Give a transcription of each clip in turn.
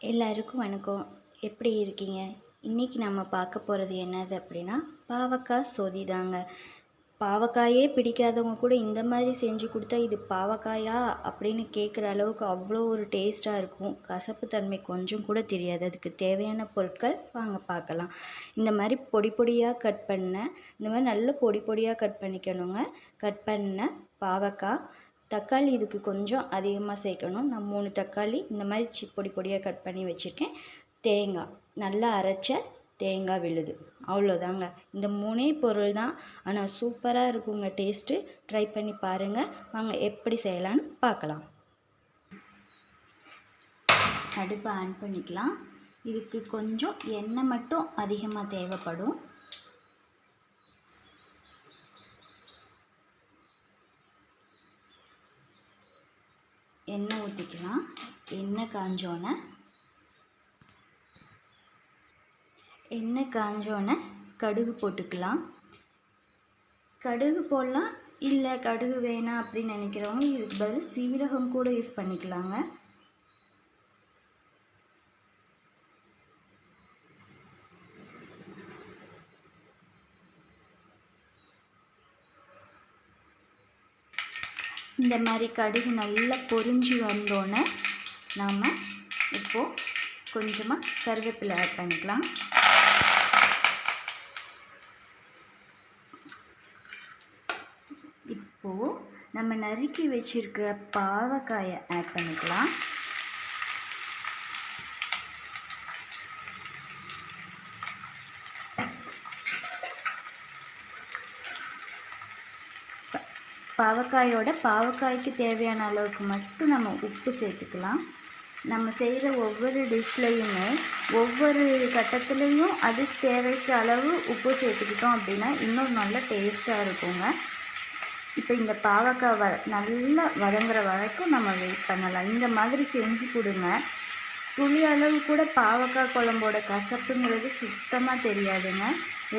எல்லாருக்கும் வணக்கம். எப்படி இருக்கீங்க? இன்றைக்கி நம்ம பார்க்க போகிறது என்னது அப்படின்னா பாவக்காய் சொதி தாங்க. பாவக்காயே பிடிக்காதவங்க கூட இந்த மாதிரி செஞ்சு கொடுத்தா இது பாவக்காயா அப்படின்னு கேட்குற அளவுக்கு அவ்வளோ ஒரு டேஸ்ட்டாக இருக்கும். கசப்பு தன்மை கொஞ்சம் கூட தெரியாது. அதுக்கு தேவையான பொருட்கள் வாங்க பார்க்கலாம். இந்த மாதிரி பொடி பொடியாக கட் பண்ண இந்த மாதிரி நல்ல பொடி பொடியாக கட் பண்ணிக்கணுங்க. கட் பண்ண பாவக்காய் தக்காளி இதுக்கு கொஞ்சம் அதிகமாக சேர்க்கணும். நான் மூணு தக்காளி இந்த மாதிரி சி பொடி பொடியாக கட் பண்ணி வச்சுருக்கேன். தேங்காய் நல்லா அரைச்ச தேங்காய் விழுது. அவ்வளோதாங்க. இந்த மூணே பொருள் தான். ஆனால் சூப்பராக இருக்குங்க டேஸ்ட்டு. ட்ரை பண்ணி பாருங்கள் வாங்க எப்படி செய்யலான்னு பார்க்கலாம். அடுப்பை ஆன் பண்ணிக்கலாம். இதுக்கு கொஞ்சம் எண்ணெய் மட்டும் அதிகமாக தேவைப்படும். எண்ணெய் ஊற்றிக்கலாம் எண்ணெய் காஞ்சோன்னே எண்ணெய் காஞ்சோன்னே கடுகு போட்டுக்கலாம். கடுகு போடலாம். இல்லை கடுகு வேணாம் அப்படின்னு நினைக்கிறவங்க இதுக்கு பதில் சீரகம் கூட யூஸ் பண்ணிக்கலாங்க. இந்த மாதிரி கடுகு நல்லா பொரிஞ்சு வந்தோடனே நாம் இப்போது கொஞ்சமாக கருவேப்பிலை ஆட் பண்ணிக்கலாம். இப்போது நம்ம நறுக்கி வச்சுருக்கிற பாவக்காயை ஆட் பண்ணிக்கலாம். பாவக்காயோட பாவக்காய்க்கு தேவையான அளவுக்கு மட்டும் நம்ம உப்பு சேர்த்துக்கலாம். நம்ம செய்கிற ஒவ்வொரு டிஷ்லையுமே ஒவ்வொரு கட்டத்துலேயும் அது தேவைக்கு அளவு உப்பு சேர்த்துக்கிட்டோம் அப்படின்னா இன்னும் நல்ல டேஸ்ட்டாக இருக்குங்க. இப்போ இந்த பாவக்காய் வ நல்லா வதங்குற வரைக்கும் நம்ம வெயிட் பண்ணலாம். இந்த மாதிரி செஞ்சு கொடுங்க. துளி அளவு கூட பாவக்காய் குழம்போட கசப்புங்கிறது சுத்தமாக தெரியாதுங்க.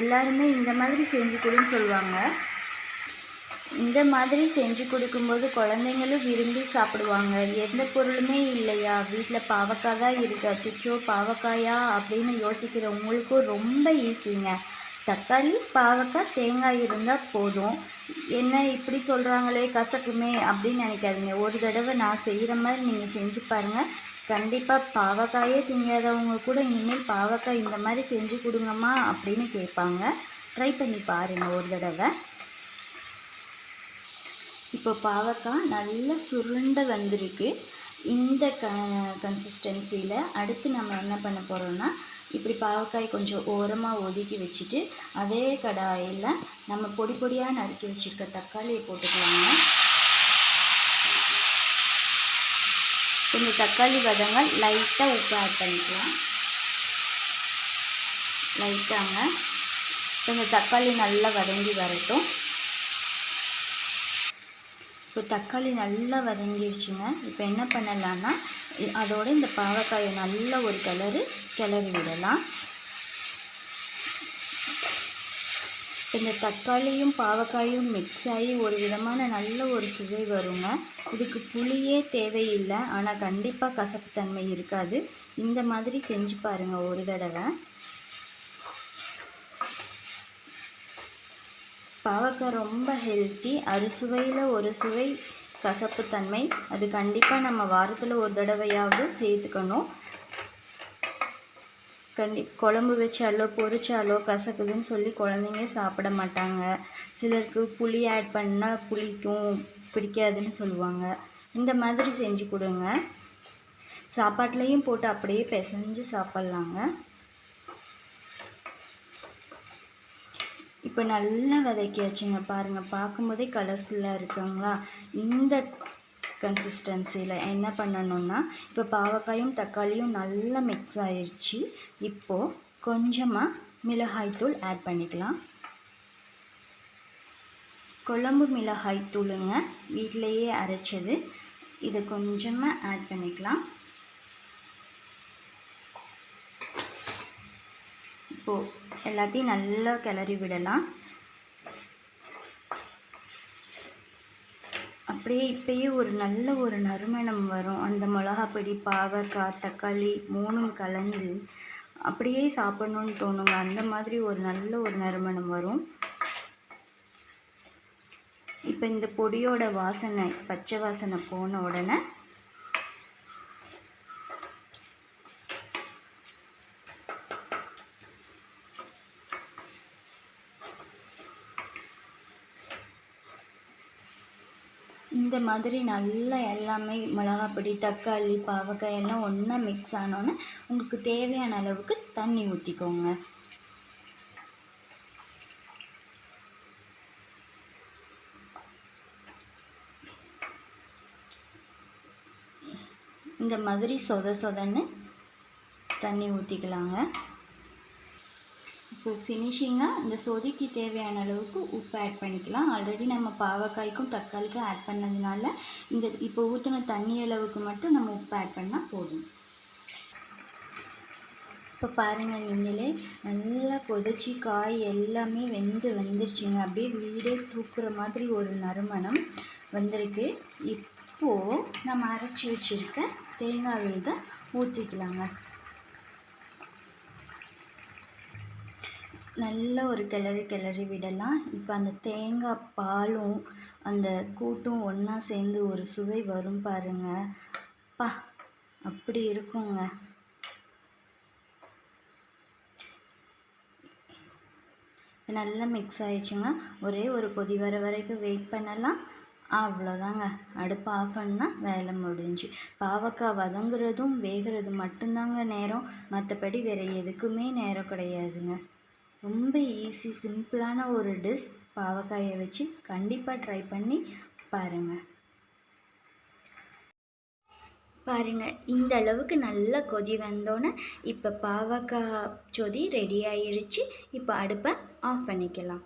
எல்லாருமே இந்த மாதிரி செஞ்சு கொடுன்னு சொல்லுவாங்க. இந்த மாதிரி செஞ்சு கொடுக்கும்போது குழந்தைங்களும் விரும்பி சாப்பிடுவாங்க. எந்த பொருளுமே இல்லையா? வீட்டில் பாவக்காய் தான் இருக்கு. அச்சோ பாவக்காயா அப்படின்னு யோசிக்கிறவங்களுக்கும் ரொம்ப ஈஸிங்க. தக்காளி பாவக்காய் தேங்காய் இருந்தால் போதும். என்ன இப்படி சொல்கிறாங்களே கசக்குமே அப்படின்னு நினைக்காதீங்க. ஒரு தடவை நான் செய்கிற மாதிரி நீங்கள் செஞ்சு பாருங்கள் கண்டிப்பாக பாவக்காயே திங்காதவங்க கூட இனிமேல் பாவக்காய் இந்த மாதிரி செஞ்சு கொடுங்கம்மா அப்படின்னு கேட்பாங்க. ட்ரை பண்ணி பாருங்கள் ஒரு தடவை. இப்போ பாவக்காய் நல்லா சுருண்ட வந்திருக்கு. இந்த க கன்சிஸ்டன்சியில் அடுத்து நம்ம என்ன பண்ண போகிறோம்னா இப்படி பாவக்காய் கொஞ்சம் ஓரமாக ஒதுக்கி வச்சுட்டு அதே கடாயில் நம்ம பொடி பொடியாக நறுக்கி வச்சுருக்க தக்காளியை போட்டுக்கலாங்க. கொஞ்சம் தக்காளி வதங்க லைட்டாக உப்பு ஆட் பண்ணிக்கலாம். லைட்டாங்க. கொஞ்சம் தக்காளி நல்லா வதங்கி வரட்டும். இப்போ தக்காளி நல்லா வதங்கிடுச்சுங்க இப்போ என்ன பண்ணலான்னா அதோட இந்த பாவக்காயை நல்ல ஒரு கிளறு கிளறி விடலாம். இந்த தக்காளியும் பாவக்காயும் மிக்ஸ் ஆகி ஒரு விதமான நல்ல ஒரு சுவை வருங்க. இதுக்கு புளியே தேவையில்லை. ஆனால் கண்டிப்பாக கசப்புத்தன்மை இருக்காது. இந்த மாதிரி செஞ்சு பாருங்கள் ஒரு தடவை. பாவக்காய் ரொம்ப ஹெல்த்தி அறுசுவையில் ஒரு சுவை கசப்புத்தன்மை அது கண்டிப்பாக நம்ம வாரத்தில் ஒரு தடவையாவது சேர்த்துக்கணும். கண்டி குழம்பு வச்சாலோ பொரிச்சாலோ கசக்குதுன்னு சொல்லி குழந்தைங்க சாப்பிட மாட்டாங்க. சிலருக்கு புளி ஆட் பண்ணால் புளிக்கும் பிடிக்காதுன்னு சொல்லுவாங்க. இந்த மாதிரி செஞ்சு கொடுங்க. சாப்பாட்லேயும் போட்டு அப்படியே பிசைஞ்சு சாப்பிட்லாங்க. இப்போ நல்லா வதக்கியாச்சுங்க பாருங்கள் பார்க்கும்போதே கலர்ஃபுல்லாக இருக்குங்களா? இந்த கன்சிஸ்டன்சியில் என்ன பண்ணணும்னா இப்போ பாவக்காயும் தக்காளியும் நல்லா மிக்ஸ் ஆயிடுச்சு இப்போது கொஞ்சமாக மிளகாய்த்தூள் ஆட் பண்ணிக்கலாம். குழம்பு மிளகாய் தூளுங்க வீட்டிலையே அரைச்சது. இதை கொஞ்சமாக ஆட் பண்ணிக்கலாம். இப்போது எல்லாத்தையும் நல்லா கிளறி விடலாம். அப்படியே இப்பயே ஒரு நல்ல ஒரு நறுமணம் வரும். அந்த மிளகாப்பொடி பாவக்காய் தக்காளி மூணும் கலந்து அப்படியே சாப்பிட்ணுன்னு தோணுங்க. அந்த மாதிரி ஒரு நல்ல ஒரு நறுமணம் வரும். இப்போ இந்த பொடியோட வாசனை பச்சை வாசனை போன உடனே இந்த மாதிரி நல்லா எல்லாமே மிளகாப்பொடி தக்காளி பாவக்காய் எல்லாம் ஒன்றா மிக்ஸ் ஆனோன்னே உங்களுக்கு தேவையான அளவுக்கு தண்ணி ஊற்றிக்கோங்க இந்த மாதிரி சொத சொதன்னு தண்ணி ஊற்றிக்கலாங்க இப்போ ஃபினிஷிங்காக இந்த சொதிக்கு தேவையான அளவுக்கு உப்பு ஆட் பண்ணிக்கலாம். ஆல்ரெடி நம்ம பாவக்காய்க்கும் தக்காளிக்கும் ஆட் பண்ணதுனால இந்த இப்போ ஊற்றின தண்ணி அளவுக்கு மட்டும் நம்ம உப்பு ஆட் பண்ணால் போதும். இப்போ பாருங்கள் நீங்களே நல்லா கொதிச்சு காய் எல்லாமே வெந்து வந்துருச்சுங்க. அப்படியே வீடே தூக்குற மாதிரி ஒரு நறுமணம் வந்திருக்கு. இப்போது நம்ம அரைச்சி வச்சுருக்க தேங்காய் விழுதை ஊற்றிக்கலாங்க நல்ல ஒரு கிளறி கிளறி விடலாம். இப்போ அந்த தேங்காய் பாலும் அந்த கூட்டும் ஒன்றா சேர்ந்து ஒரு சுவை வரும் பாருங்க. பா அப்படி இருக்குங்க. நல்லா மிக்ஸ் ஆயிடுச்சுங்க. ஒரே ஒரு கொதி வர வரைக்கும் வெயிட் பண்ணலாம். அவ்வளோதாங்க அடுப்பு ஆஃப் பண்ணால் வேலை முடிஞ்சு. பாவக்காய் வதங்குறதும் வேகிறதும் மட்டும்தாங்க நேரம். மற்றபடி வேறு எதுக்குமே நேரம் கிடையாதுங்க. ரொம்ப ஈஸி சிம்பிளான ஒரு டிஷ் பாவக்காயை வச்சு கண்டிப்பாக ட்ரை பண்ணி பாருங்கள் பாருங்கள் இந்த அளவுக்கு நல்லா கொதி வந்தோன்னே இப்போ பாவக்காய் சொதி ரெடி ஆயிருச்சு. இப்போ அடுப்பை ஆஃப் பண்ணிக்கலாம்.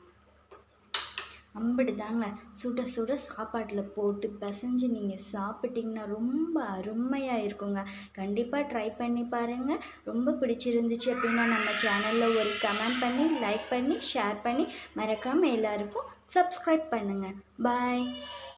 அம்பிடுதாங்க. சுட சுட சாப்பாட்டில் போட்டு பிசைஞ்சு நீங்கள் சாப்பிட்டிங்கன்னா ரொம்ப அருமையாக இருக்குங்க கண்டிப்பாக ட்ரை பண்ணி பாருங்கள் ரொம்ப பிடிச்சிருந்துச்சு அப்படின்னா நம்ம சேனலில் ஒரு கமெண்ட் பண்ணி லைக் பண்ணி ஷேர் பண்ணி மறக்காமல் எல்லாருக்கும் சப்ஸ்கிரைப் பண்ணுங்கள் பாய்